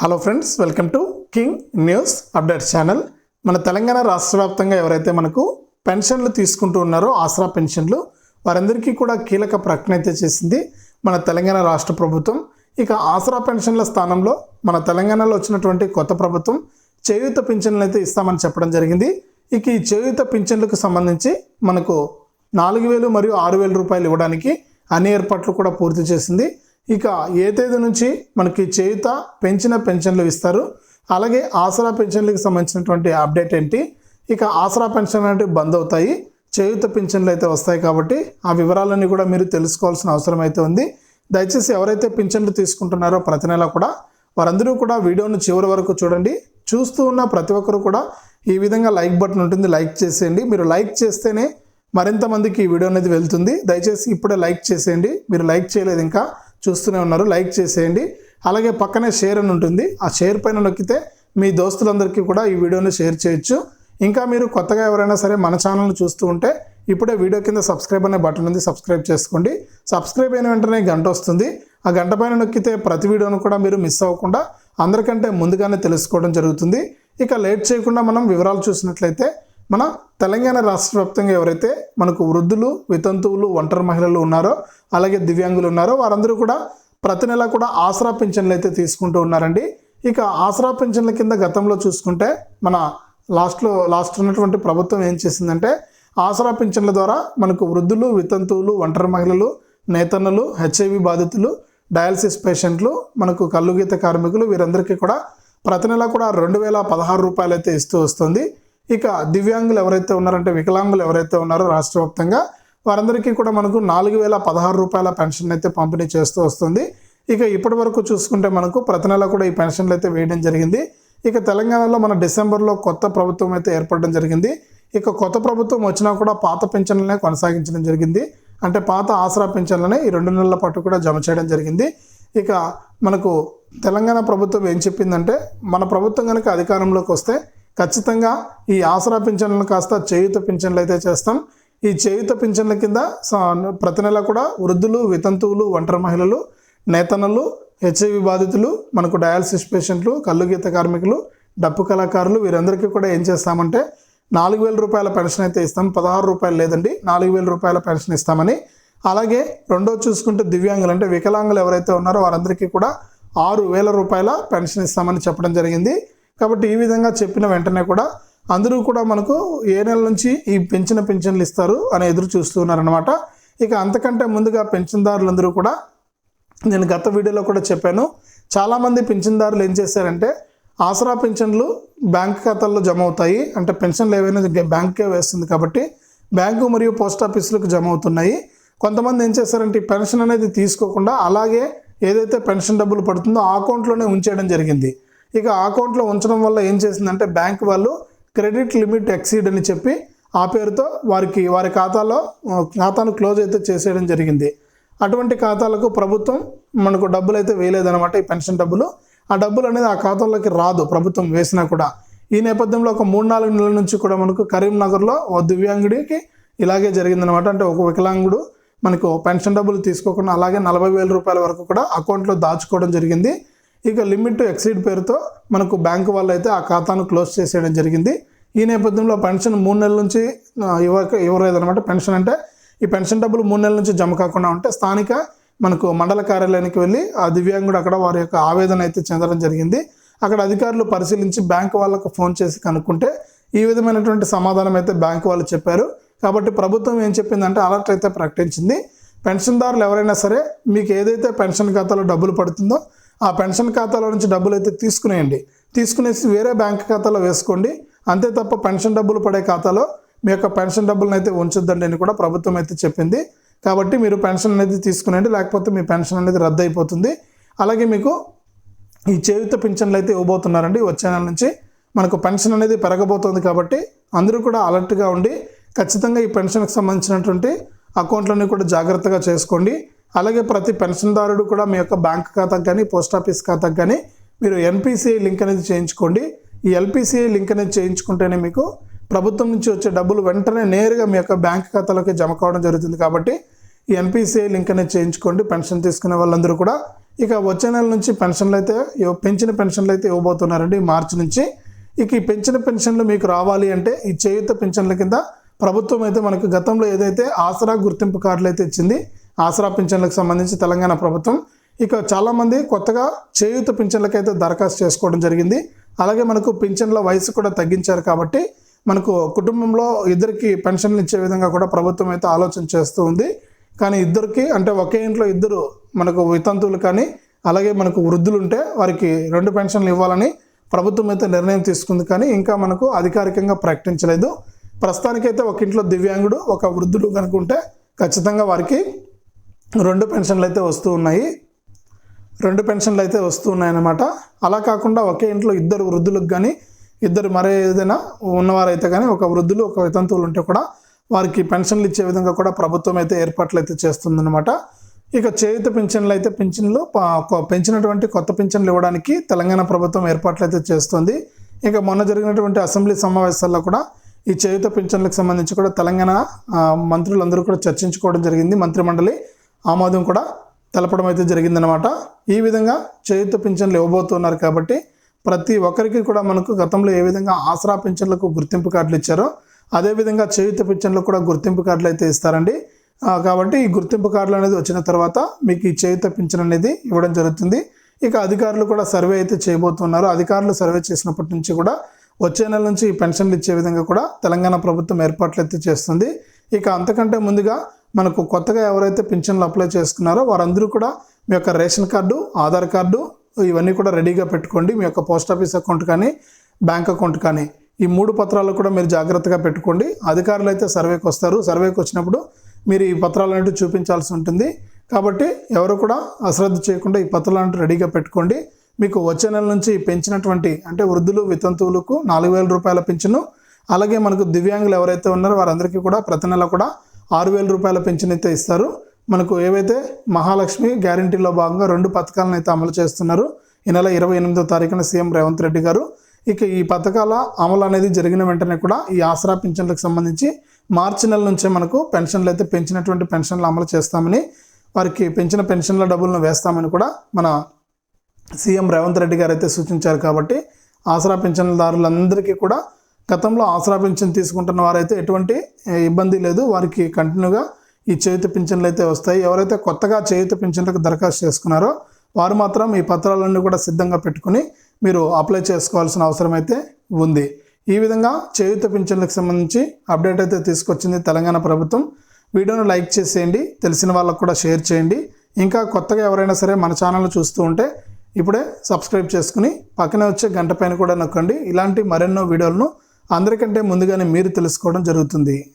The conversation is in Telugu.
Hello friends welcome to King News update channel మన తెలంగాణ రాష్ట్ర వ్యాప్తంగా ఎవరైతే మనకు పెన్షన్లు తీసుకుంటూ ఉన్నారో ఆసరా పెన్షన్లు వారందరికీ కూడా కీలక ప్రకటన అయితే చేసింది మన తెలంగాణ రాష్ట్ర ప్రభుత్వం. ఇక ఆసరా పెన్షన్ల స్థానంలో మన తెలంగాణలో వచ్చినటువంటి కొత్త ప్రభుత్వం చేయూత పింఛన్లు అయితే ఇస్తామని చెప్పడం జరిగింది. ఇక ఈ చేయూత పింఛన్లకు సంబంధించి మనకు నాలుగు వేలు మరియు ఆరు వేల రూపాయలు ఇవ్వడానికి అన్ని ఏర్పాట్లు కూడా పూర్తి చేసింది. ఇక ఏ తేదీ నుంచి మనకి చేయుత పెంచిన పెన్షన్లు ఇస్తారు? అలాగే ఆసరా పెన్షన్లకు సంబంధించినటువంటి అప్డేట్ ఏంటి? ఇక ఆసరా పెన్షన్ అంటే బంద్ అవుతాయి. చేయుత పింఛన్లు అయితే వస్తాయి కాబట్టి ఆ వివరాలన్నీ కూడా మీరు తెలుసుకోవాల్సిన అవసరం అయితే ఉంది. దయచేసి ఎవరైతే పింఛన్లు తీసుకుంటున్నారో ప్రతి నెల కూడా వారందరూ కూడా వీడియోను చివరి వరకు చూడండి. చూస్తూ ఉన్న ప్రతి ఒక్కరు కూడా ఈ విధంగా లైక్ బటన్ ఉంటుంది. లైక్ చేసేయండి. మీరు లైక్ చేస్తేనే మరింత మందికి ఈ వీడియో అనేది వెళ్తుంది. దయచేసి ఇప్పుడే లైక్ చేసేయండి. మీరు లైక్ చేయలేదు ఇంకా చూస్తూనే ఉన్నారు. లైక్ చేసేయండి. అలాగే పక్కనే షేర్ అని ఉంటుంది. ఆ షేర్ పైన నొక్కితే మీ దోస్తులందరికీ కూడా ఈ వీడియోని షేర్ చేయొచ్చు. ఇంకా మీరు కొత్తగా ఎవరైనా సరే మన ఛానల్ని చూస్తూ ఉంటే ఇప్పుడే వీడియో కింద సబ్స్క్రైబ్ అనే బటన్ ఉంది. సబ్స్క్రైబ్ చేసుకోండి. సబ్స్క్రైబ్ అయిన వెంటనే గంట వస్తుంది. ఆ గంట పైన నొక్కితే ప్రతి వీడియోను కూడా మీరు మిస్ అవ్వకుండా అందరికంటే ముందుగానే తెలుసుకోవడం జరుగుతుంది. ఇక లేట్ చేయకుండా మనం వివరాలు చూసినట్లయితే మన తెలంగాణ రాష్ట్ర వ్యాప్తంగా ఎవరైతే మనకు వృద్ధులు వితంతువులు ఒంటరి మహిళలు ఉన్నారో అలాగే దివ్యాంగులు ఉన్నారో వారందరూ కూడా ప్రతి నెల కూడా ఆసరా పింఛన్లు అయితే తీసుకుంటూ ఉన్నారండి. ఇక ఆసరా పింఛన్ల కింద గతంలో చూసుకుంటే మన లాస్ట్లో లాస్ట్ ఉన్నటువంటి ప్రభుత్వం ఏం చేసిందంటే ఆసరా పింఛన్ల ద్వారా మనకు వృద్ధులు వితంతువులు ఒంటరి మహిళలు నేతన్నలు హెచ్ఐవి బాధితులు డయాలసిస్ పేషెంట్లు మనకు కల్లుగీత కార్మికులు వీరందరికీ కూడా ప్రతి నెల కూడా రెండు వేల పదహారు రూపాయలు అయితే ఇస్తూ వస్తుంది. ఇక దివ్యాంగులు ఎవరైతే ఉన్నారంటే వికలాంగులు ఎవరైతే ఉన్నారో రాష్ట్ర వ్యాప్తంగా వారందరికీ కూడా మనకు నాలుగు వేల పదహారు రూపాయల పెన్షన్ అయితే పంపిణీ చేస్తూ వస్తుంది. ఇక ఇప్పటి వరకు చూసుకుంటే మనకు ప్రతి నెల కూడా ఈ పెన్షన్లు అయితే వేయడం జరిగింది. ఇక తెలంగాణలో మన డిసెంబర్లో కొత్త ప్రభుత్వం అయితే ఏర్పడడం జరిగింది. ఇక కొత్త ప్రభుత్వం వచ్చినా కూడా పాత పెన్షన్లనే కొనసాగించడం జరిగింది. అంటే పాత ఆసరా పెన్షన్లనే ఈ రెండు నెలల పాటు కూడా జమ చేయడం జరిగింది. ఇక మనకు తెలంగాణ ప్రభుత్వం ఏం చెప్పిందంటే మన ప్రభుత్వం కనుక అధికారంలోకి వస్తే ఖచ్చితంగా ఈ ఆసరా పింఛన్లను కాస్త చేయుత పింఛన్లు అయితే చేస్తాం. ఈ చేయుత పింఛన్ల కింద ప్రతి నెల కూడా వృద్ధులు వితంతువులు ఒంటరి మహిళలు నేతనలు హెచ్ఐవి బాధితులు మనకు డయాలసిస్ పేషెంట్లు కల్లుగీత కార్మికులు డప్పు కళాకారులు వీరందరికీ కూడా ఏం చేస్తామంటే నాలుగు వేల రూపాయల పెన్షన్ అయితే ఇస్తాం. పదహారు రూపాయలు లేదండి. నాలుగు వేల రూపాయల పెన్షన్ ఇస్తామని. అలాగే రెండో చూసుకుంటే దివ్యాంగులు అంటే వికలాంగులు ఎవరైతే ఉన్నారో వారందరికీ కూడా ఆరు వేల రూపాయల పెన్షన్ ఇస్తామని చెప్పడం జరిగింది. కాబట్టి ఈ విధంగా చెప్పిన వెంటనే కూడా అందరూ కూడా మనకు ఏ నెల నుంచి ఈ పెంచిన పెన్షన్లు ఇస్తారు అని ఎదురు చూస్తున్నారనమాట ఇక అంతకంటే ముందుగా పెన్షన్దారులందరూ కూడా నేను గత వీడియోలో కూడా చెప్పాను. చాలామంది పింఛన్దారులు ఏం చేశారంటే ఆసరా పెన్షన్లు బ్యాంక్ ఖాతాల్లో జమ అవుతాయి. అంటే పెన్షన్లు ఏవైనా బ్యాంకే వేస్తుంది కాబట్టి బ్యాంకు మరియు పోస్ట్ ఆఫీసులకు జమ అవుతున్నాయి. కొంతమంది ఏం చేశారంటే ఈ పెన్షన్ అనేది తీసుకోకుండా అలాగే ఏదైతే పెన్షన్ డబ్బులు పడుతుందో ఆ అకౌంట్లోనే ఉంచేయడం జరిగింది. ఇక ఆ అకౌంట్లో ఉంచడం వల్ల ఏం చేసిందంటే బ్యాంక్ వాళ్ళు క్రెడిట్ లిమిట్ ఎక్సీడ్ అని చెప్పి ఆ పేరుతో వారికి వారి ఖాతాలో ఖాతాను క్లోజ్ అయితే చేసేయడం జరిగింది. అటువంటి ఖాతాలకు ప్రభుత్వం మనకు డబ్బులు అయితే వేయలేదన్నమాట ఈ పెన్షన్ డబ్బులు. ఆ డబ్బులు అనేది ఆ ఖాతాలోకి రాదు ప్రభుత్వం వేసినా కూడా. ఈ నేపథ్యంలో ఒక మూడు నాలుగు నెలల నుంచి కూడా మనకు కరీంనగర్లో ఓ దివ్యాంగుడికి ఇలాగే జరిగిందనమాట అంటే ఒక వికలాంగుడు మనకు పెన్షన్ డబ్బులు తీసుకోకుండా అలాగే నలభై వేల రూపాయల వరకు కూడా అకౌంట్లో దాచుకోవడం జరిగింది. ఇక లిమిట్ ఎక్సీడ్ పేరుతో మనకు బ్యాంకు వాళ్ళు అయితే ఆ ఖాతాను క్లోజ్ చేసేయడం జరిగింది. ఈ నేపథ్యంలో పెన్షన్ మూడు నెలల నుంచి ఆ, ఇవ్వక ఇవ్వలేదన్నమాట పెన్షన్ అంటే ఈ పెన్షన్ డబ్బులు మూడు నెలల నుంచి జమ కాకుండా ఉంటే స్థానిక మనకు మండల కార్యాలయానికి వెళ్ళి ఆ దివ్యాంగుడు అక్కడ వారి యొక్క ఆవేదన అయితే చెందడం జరిగింది. అక్కడ అధికారులు పరిశీలించి బ్యాంక్ వాళ్ళకు ఫోన్ చేసి కనుక్కుంటే ఈ విధమైనటువంటి సమాధానం అయితే బ్యాంక్ వాళ్ళు చెప్పారు. కాబట్టి ప్రభుత్వం ఏం చెప్పిందంటే అలర్ట్ అయితే ప్రకటించింది. పెన్షన్దారులు ఎవరైనా సరే మీకు ఏదైతే పెన్షన్ ఖాతాలో డబ్బులు పడుతుందో ఆ పెన్షన్ ఖాతాలో నుంచి డబ్బులు అయితే తీసుకునేయండి. తీసుకునేసి వేరే బ్యాంక్ ఖాతాలో వేసుకోండి. అంతే తప్ప పెన్షన్ డబ్బులు పడే ఖాతాలో మీ యొక్క పెన్షన్ డబ్బులను అయితే ఉంచొద్దండి అని కూడా ప్రభుత్వం అయితే చెప్పింది. కాబట్టి మీరు పెన్షన్ అనేది తీసుకునేయండి లేకపోతే మీ పెన్షన్ అనేది రద్దు అయిపోతుంది అలాగే మీకు ఈ చేయుత పింఛన్లు అయితే ఇవ్వబోతున్నారండి. వచ్చే నెల నుంచి మనకు పెన్షన్ అనేది పెరగబోతోంది కాబట్టి అందరూ కూడా అలర్ట్గా ఉండి ఖచ్చితంగా ఈ పెన్షన్కి సంబంధించినటువంటి అకౌంట్లన్నీ కూడా జాగ్రత్తగా చేసుకోండి. అలాగే ప్రతి పెన్షన్దారుడు కూడా మీ యొక్క బ్యాంక్ ఖాతాకు కానీ పోస్ట్ ఆఫీస్ ఖాతాకు కానీ మీరు ఎన్పిసిఐ లింక్ అనేది చేయించుకోండి. ఈ ఎల్పిసిఐ లింక్ అనేది చేయించుకుంటేనే మీకు ప్రభుత్వం నుంచి వచ్చే డబ్బులు వెంటనే నేరుగా మీ యొక్క బ్యాంక్ ఖాతాలోకి జమ కావడం జరుగుతుంది. కాబట్టి ఈ ఎన్పిసిఐ లింక్ అనేది చేయించుకోండి. పెన్షన్ తీసుకునే వాళ్ళందరూ కూడా. ఇక వచ్చే నెల నుంచి పెన్షన్లు అయితే పెంచిన పెన్షన్లు అయితే ఇవ్వబోతున్నారండి. మార్చి నుంచి. ఇక ఈ పెంచిన పెన్షన్లు మీకు రావాలి అంటే ఈ చేయుత పెన్షన్ల కింద ప్రభుత్వం అయితే మనకు గతంలో ఏదైతే ఆసరా గుర్తింపు కార్డులు అయితే ఇచ్చింది ఆసరా పింఛన్లకు సంబంధించి తెలంగాణ ప్రభుత్వం ఇక చాలామంది కొత్తగా చేయూత పింఛన్లకు అయితే దరఖాస్తు చేసుకోవడం జరిగింది. అలాగే మనకు పింఛన్ల వయసు కూడా తగ్గించారు కాబట్టి మనకు కుటుంబంలో ఇద్దరికి పెన్షన్లు ఇచ్చే విధంగా కూడా ప్రభుత్వం అయితే ఆలోచన చేస్తూ ఉంది. కానీ ఇద్దరికి అంటే ఒకే ఇంట్లో ఇద్దరు మనకు వితంతువులు కానీ అలాగే మనకు వృద్ధులు ఉంటే వారికి రెండు పెన్షన్లు ఇవ్వాలని ప్రభుత్వం అయితే నిర్ణయం తీసుకుంది. కానీ ఇంకా మనకు అధికారికంగా ప్రకటించలేదు. ప్రస్తుతానికైతే ఒక ఇంట్లో దివ్యాంగుడు ఒక వృద్ధుడు కనుక ఉంటే ఖచ్చితంగా వారికి రెండు పెన్షన్లు అయితే వస్తూ ఉన్నాయి. రెండు పెన్షన్లు అయితే వస్తూ ఉన్నాయన్నమాట. అలా కాకుండా ఒకే ఇంట్లో ఇద్దరు వృద్ధులకు కానీ ఇద్దరు మరే ఏదైనా ఉన్నవారైతే కానీ ఒక వృద్ధులు ఒక వితంతువులు ఉంటే కూడా వారికి పెన్షన్లు ఇచ్చే విధంగా కూడా ప్రభుత్వం అయితే ఏర్పాట్లు అయితే చేస్తుందన్నమాట. ఇక చేయుత పింఛన్లు అయితే పింఛన్లు పెంచినటువంటి కొత్త పింఛన్లు ఇవ్వడానికి తెలంగాణ ప్రభుత్వం ఏర్పాట్లు అయితే చేస్తుంది. ఇక మొన్న జరిగినటువంటి అసెంబ్లీ సమావేశాల్లో కూడా ఈ చేయుత పింఛన్లకు సంబంధించి కూడా తెలంగాణ మంత్రులందరూ కూడా చర్చించుకోవడం జరిగింది. మంత్రిమండలి ఆమోదం కూడా తెలపడం అయితే జరిగిందనమాట ఈ విధంగా చేయుత పింఛన్లు ఇవ్వబోతున్నారు కాబట్టి ప్రతి ఒక్కరికి కూడా మనకు గతంలో ఏ విధంగా ఆసరా పింఛన్లకు గుర్తింపు కార్డులు ఇచ్చారో అదేవిధంగా చేయుత పింఛన్లకు కూడా గుర్తింపు కార్డులు అయితే ఇస్తారండి. కాబట్టి ఈ గుర్తింపు కార్డులు అనేది వచ్చిన తర్వాత మీకు ఈ చేయుత పింఛన్ అనేది ఇవ్వడం జరుగుతుంది. ఇక అధికారులు కూడా సర్వే అయితే చేయబోతున్నారు. అధికారులు సర్వే చేసినప్పటి నుంచి కూడా వచ్చే నెల నుంచి ఈ పెన్షన్లు ఇచ్చే విధంగా కూడా తెలంగాణ ప్రభుత్వం ఏర్పాట్లు అయితే చేస్తుంది. ఇక అంతకంటే ముందుగా మనకు కొత్తగా ఎవరైతే పింఛన్లు అప్లై చేసుకున్నారో వారందరూ కూడా మీ యొక్క రేషన్ కార్డు ఆధార్ కార్డు ఇవన్నీ కూడా రెడీగా పెట్టుకోండి. మీ యొక్క పోస్ట్ ఆఫీస్ అకౌంట్ కానీ బ్యాంక్ అకౌంట్ కానీ ఈ మూడు పత్రాలు కూడా మీరు జాగ్రత్తగా పెట్టుకోండి. అధికారులు అయితే సర్వేకి వస్తారు. సర్వేకి వచ్చినప్పుడు మీరు ఈ పత్రాలు అనేవి చూపించాల్సి ఉంటుంది. కాబట్టి ఎవరు కూడా అశ్రద్ధ చేయకుండా ఈ పత్రాలు రెడీగా పెట్టుకోండి. మీకు వచ్చే నెల నుంచి పెంచినటువంటి అంటే వృద్ధులు వితంతువులకు నాలుగు వేల రూపాయల పింఛను అలాగే మనకు దివ్యాంగులు ఎవరైతే ఉన్నారో వారందరికీ కూడా ప్రతి నెల కూడా ఆరు వేల రూపాయల పెన్షన్ అయితే ఇస్తారు. మనకు ఏవైతే మహాలక్ష్మి గ్యారంటీలో భాగంగా రెండు పథకాలను అయితే అమలు చేస్తున్నారు. ఈ నెల ఇరవై ఎనిమిదో తారీఖున సీఎం రేవంత్ రెడ్డి గారు. ఇక ఈ పథకాల అమలు అనేది జరిగిన వెంటనే కూడా ఈ ఆసరా పింఛన్లకు సంబంధించి మార్చి నెల నుంచే మనకు పెన్షన్లు అయితే పెంచినటువంటి పెన్షన్లు అమలు చేస్తామని వారికి పెంచిన పెన్షన్ల డబ్బులను వేస్తామని కూడా మన సీఎం రేవంత్ రెడ్డి గారు అయితే సూచించారు కాబట్టి ఆసరా పెన్షన్దారులందరికీ కూడా గతంలో ఆసరా పింఛన్ తీసుకుంటున్న వారైతే ఎటువంటి ఇబ్బంది లేదు. వారికి కంటిన్యూగా ఈ చేయుత పింఛన్లు అయితే వస్తాయి. ఎవరైతే కొత్తగా చేయుత పింఛన్లకు దరఖాస్తు చేసుకున్నారో వారు మాత్రం ఈ పత్రాలన్నీ కూడా సిద్ధంగా పెట్టుకుని మీరు అప్లై చేసుకోవాల్సిన అవసరం అయితే ఉంది. ఈ విధంగా చేయుత పింఛన్లకు సంబంధించి అప్డేట్ అయితే తీసుకొచ్చింది తెలంగాణ ప్రభుత్వం. వీడియోను లైక్ చేసేయండి. తెలిసిన వాళ్ళకు కూడా షేర్ చేయండి. ఇంకా కొత్తగా ఎవరైనా సరే మన ఛానల్ చూస్తూ ఉంటే ఇప్పుడే సబ్స్క్రైబ్ చేసుకుని పక్కనే వచ్చే గంట పైన కూడా నొక్కండి. ఇలాంటి మరెన్నో వీడియోలను అందరికంటే ముందుగానే మీరు తెలుసుకోవడం జరుగుతుంది.